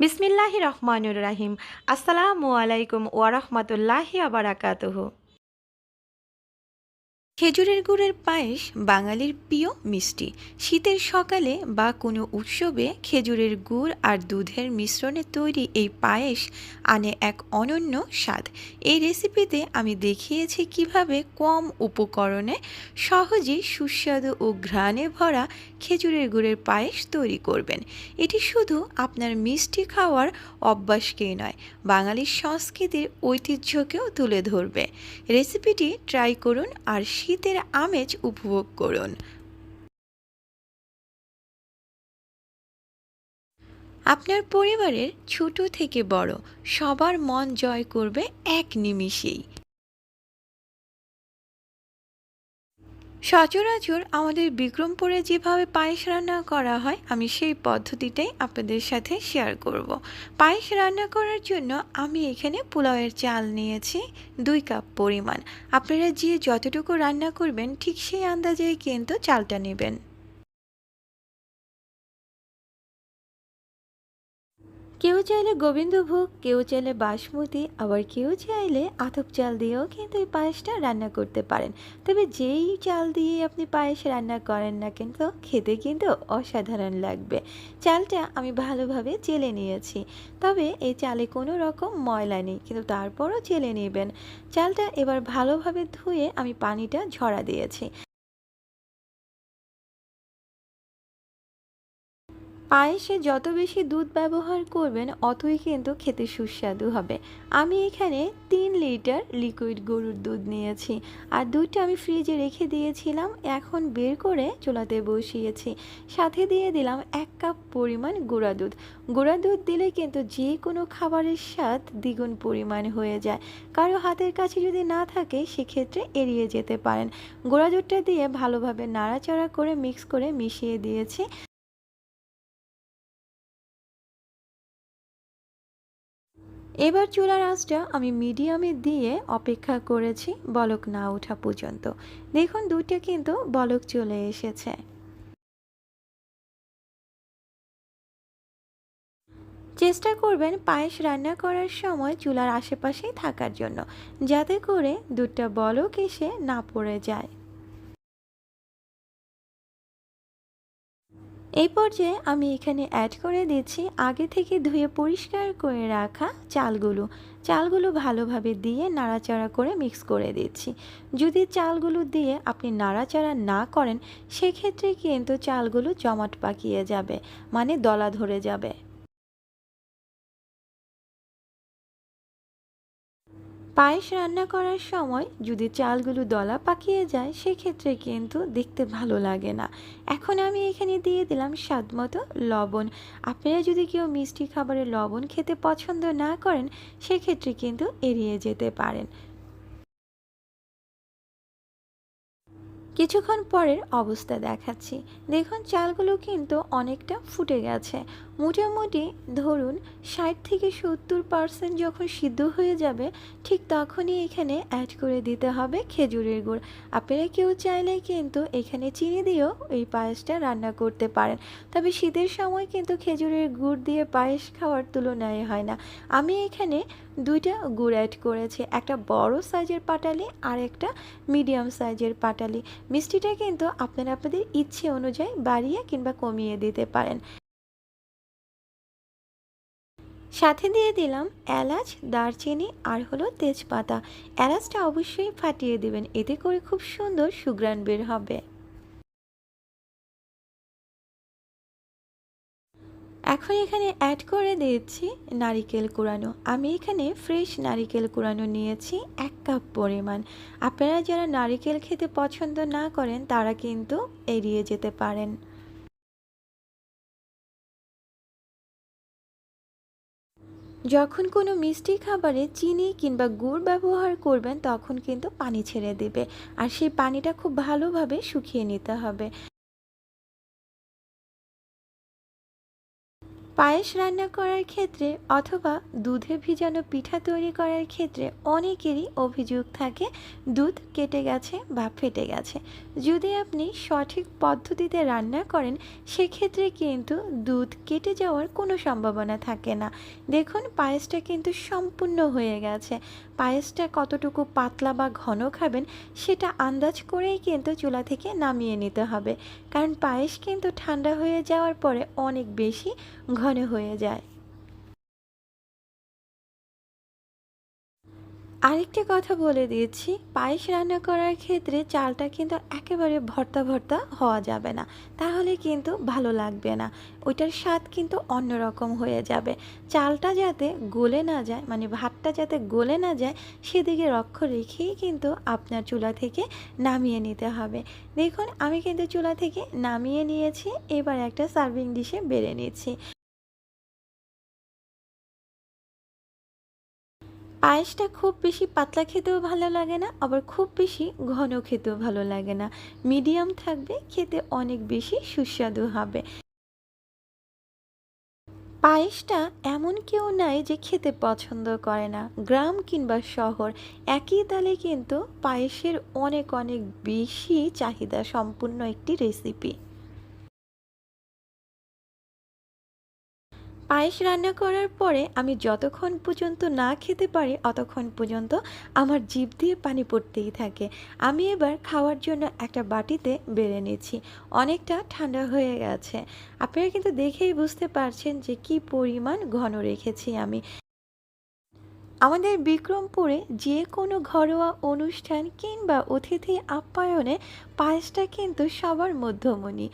বিসমিল্লাহি রহমানুর রাহিম। আসসালামু আলাইকুম ওয়ারহমতুল্লাহি আবারাকাতুহু খেজুরের গুড়ের পায়েস বাঙালির প্রিয় মিষ্টি। শীতের সকালে বা কোনো উৎসবে খেজুরের গুড় আর দুধের মিশ্রণে তৈরি এই পায়েস আনে এক অনন্য স্বাদ। এই রেসিপিতে আমি দেখিয়েছি কীভাবে কম উপকরণে সহজেই সুস্বাদু ও ঘ্রাণে ভরা খেজুরের গুড়ের পায়েস তৈরি করবেন। এটি শুধু আপনার মিষ্টি খাওয়ার অভ্যাসকেই নয়, বাঙালির সংস্কৃতির ঐতিহ্যকেও তুলে ধরবে। রেসিপিটি ট্রাই করুন আর শীতের আমেজ উপভোগ করুন। আপনার পরিবারের ছোট থেকে বড় সবার মন জয় করবে এক নিমিষেই। সচরাচর আমাদের বিক্রমপুরে যেভাবে পায়েস রান্না করা হয়, আমি সেই পদ্ধতিটাই আপনাদের সাথে শেয়ার করব। পায়েস রান্না করার জন্য আমি এখানে পোলাওয়ের চাল নিয়েছি, দুই কাপ পরিমাণ আপনারা যে যতটুকু রান্না করবেন, ঠিক সেই আন্দাজেই কিন্তু চালটা নেবেন কেউ চাইলে গোবিন্দভোগ, কেউ চাইলে বাসমতি, আবার কেউ চাইলে আতপ চাল দিয়েও কিন্তু এই পায়েসটা রান্না করতে পারেন। তবে যেই চাল দিয়ে আপনি পায়েস রান্না করেন না কিন্তু খেতে কিন্তু অসাধারণ লাগবে। চালটা আমি ভালোভাবে চেলে নিয়েছি। তবে এই চালে কোনো রকম ময়লা নেই, কিন্তু তারপরও চেলে নেবেন। চালটা এবার ভালোভাবে ধুয়ে আমি পানিটা ঝরা দিয়েছি। পায়েসে যত বেশি দুধ ব্যবহার করবেন, অতই কিন্তু খেতে সুস্বাদু হবে। আমি এখানে তিন লিটার লিকুইড গরুর দুধ নিয়েছি। আর দুধটা আমি ফ্রিজে রেখে দিয়েছিলাম, এখন বের করে চুলাতে বসিয়েছি। সাথে দিয়ে দিলাম এক কাপ পরিমাণ গুঁড়া দুধ। গুঁড়া দুধ দিলে কিন্তু যে কোনো খাবারের স্বাদ দ্বিগুণ পরিমাণ হয়ে যায়। কারও হাতের কাছে যদি না থাকে, সেক্ষেত্রে এড়িয়ে যেতে পারেন। গুঁড়া দুধটা দিয়ে ভালোভাবে নাড়াচাড়া করে মিক্স করে মিশিয়ে দিয়েছি। এবার চুলার আঁচটা আমি মিডিয়ামে দিয়ে অপেক্ষা করেছি বলক না ওঠা পর্যন্ত। দেখুন দুধটা কিন্তু বলক চলে এসেছে। চেষ্টা করবেন পায়েস রান্না করার সময় চুলার আশেপাশেই থাকার জন্য, যাতে করে দুধটা বলক এসে না পড়ে যায়। এই পর্যায়ে আমি এখানে অ্যাড করে দিচ্ছি আগে থেকে ধুয়ে পরিষ্কার করে রাখা চালগুলো। চালগুলো ভালোভাবে দিয়ে নাড়াচাড়া করে মিক্স করে দিচ্ছি। যদি চালগুলো দিয়ে আপনি নাড়াচাড়া না করেন, সেক্ষেত্রে কিন্তু চালগুলো জমাট পাকিয়ে যাবে মানে দলা ধরে যাবে। পায়েস রান্না করার সময় যদি চালগুলো দলা পাকিয়ে যায়, সেক্ষেত্রে কিন্তু দেখতে ভালো লাগে না। এখন আমি এখানে দিয়ে দিলাম স্বাদমতো লবণ। আপনারা যদি কেউ মিষ্টি খাবারে লবণ খেতে পছন্দ না করেন, সেক্ষেত্রে কিন্তু এড়িয়ে যেতে পারেন। কিছুক্ষণ পরের অবস্থা দেখাচ্ছি। দেখুন, চালগুলো কিন্তু অনেকটা ফুটে গেছে। মোটামুটি ধরুন, ষাট থেকে সত্তর পার্সেন্ট যখন সিদ্ধ হয়ে যাবে, ঠিক তখনই এখানে অ্যাড করে দিতে হবে খেজুরের গুড়। আপনারা কেউ চাইলে কিন্তু এখানে চিনি দিয়েও এই পায়েসটা রান্না করতে পারেন। তবে শীতের সময় কিন্তু খেজুরের গুড় দিয়ে পায়েস খাওয়ার তুলনায় হয় না। আমি এখানে দুইটা গুড় অ্যাড করেছি, একটা বড় সাইজের পাটালি আর একটা মিডিয়াম সাইজের পাটালি। মিষ্টিটা কিন্তু আপনারা আপনাদের ইচ্ছে অনুযায়ী বাড়িয়ে কিংবা কমিয়ে দিতে পারেন। সাথে দিয়ে দিলাম এলাচ, দারচিনি আর হলো তেজপাতা। এলাচটা অবশ্যই ফাটিয়ে দিবেন, এতে করে খুব সুন্দর সুগ্রান বের হবে। এখন এখানে অ্যাড করে দিয়েছি নারিকেল কুড়ানো। আমি এখানে ফ্রেশ নারিকেল কুড়ানো নিয়েছি এক কাপ পরিমাণ। আপনারা যারা নারিকেল খেতে পছন্দ না করেন, তারা কিন্তু এড়িয়ে যেতে পারেন। যখন কোনো মিষ্টি খাবারে চিনি কিংবা গুড় ব্যবহার করবেন, তখন কিন্তু পানি ছেড়ে দেবে। আর সেই পানিটা খুব ভালোভাবে শুকিয়ে নিতে হবে। পায়েস রান্না করার ক্ষেত্রে অথবা দুধে ভিজানো পিঠা তৈরি করার ক্ষেত্রে অনেকেরই অভিযোগ থাকে, দুধ কেটে গেছে বা ফেটে গেছে। যদি আপনি সঠিক পদ্ধতিতে রান্না করেন, সেক্ষেত্রে কিন্তু দুধ কেটে যাওয়ার কোনো সম্ভাবনা থাকে না। দেখুন, পায়েসটা কিন্তু সম্পূর্ণ হয়ে গেছে। পায়েসটা কতটুকু পাতলা বা ঘন খাবেন, সেটা আন্দাজ করেই কিন্তু চুলা থেকে নামিয়ে নিতে হবে। কারণ পায়েস কিন্তু ঠান্ডা হয়ে যাওয়ার পরে অনেক বেশি ঘন হয়ে যায়। আরেকটি কথা বলে দিয়েছি, পায়েস রান্না করার ক্ষেত্রে চালটা কিন্তু একেবারে ভর্তা ভর্তা হওয়া যাবে না। তাহলে কিন্তু ভালো লাগবে না। ওইটার স্বাদ কিন্তু অন্যরকম হয়ে যাবে। চালটা যাতে গলে না যায় মানে ভাতটা যাতে গলে না যায়, সেদিকে লক্ষ্য রেখেই কিন্তু আপনার চুলা থেকে নামিয়ে নিতে হবে। দেখুন, আমি কিন্তু চুলা থেকে নামিয়ে নিয়েছি, এবার একটা সার্ভিং ডিশে বেড়ে নিচ্ছি। পায়েসটা খুব বেশি পাতলা খেতেও ভালো লাগে না, আবার খুব বেশি ঘন খেতেও ভালো লাগে না। মিডিয়াম থাকবে, খেতে অনেক বেশি সুস্বাদু হবে। পায়েসটা এমন কেউ নাই যে খেতে পছন্দ করে না। গ্রাম কিংবা শহর, একই তালে কিন্তু পায়েসের অনেক অনেক বেশি চাহিদা সম্পূর্ণ একটি রেসিপি পায়েস রান্না করার পরে আমি যতক্ষণ পর্যন্ত না খেতে পারি, অতক্ষণ পর্যন্ত আমার জিভ দিয়ে পানি পড়তেই থাকে। আমি এবার খাওয়ার জন্য একটা বাটিতে বেড়ে নিচ্ছি। অনেকটা ঠান্ডা হয়ে গেছে। আপনারা কিন্তু দেখেই বুঝতে পারছেন যে কি পরিমাণ ঘন রেখেছি আমি। আমাদের বিক্রমপুরে যে কোনো ঘরোয়া অনুষ্ঠান কিংবা অতিথি আপ্যায়নে পায়েসটা কিন্তু সবার মধ্যমণি।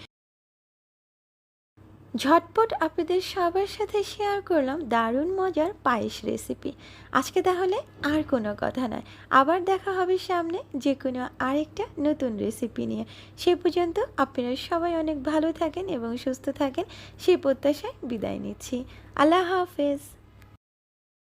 ঝটপট আপনাদের সবার সাথে শেয়ার করলাম দারুণ মজার পায়েস রেসিপি আজকে তাহলে আর কোনো কথা নয়। আবার দেখা হবে সামনে যে কোনো আরেকটা নতুন রেসিপি নিয়ে। সে পর্যন্ত আপনারা সবাই অনেক ভালো থাকেন এবং সুস্থ থাকেন সেই প্রত্যাশায় বিদায় নিচ্ছি। আল্লাহ হাফেজ।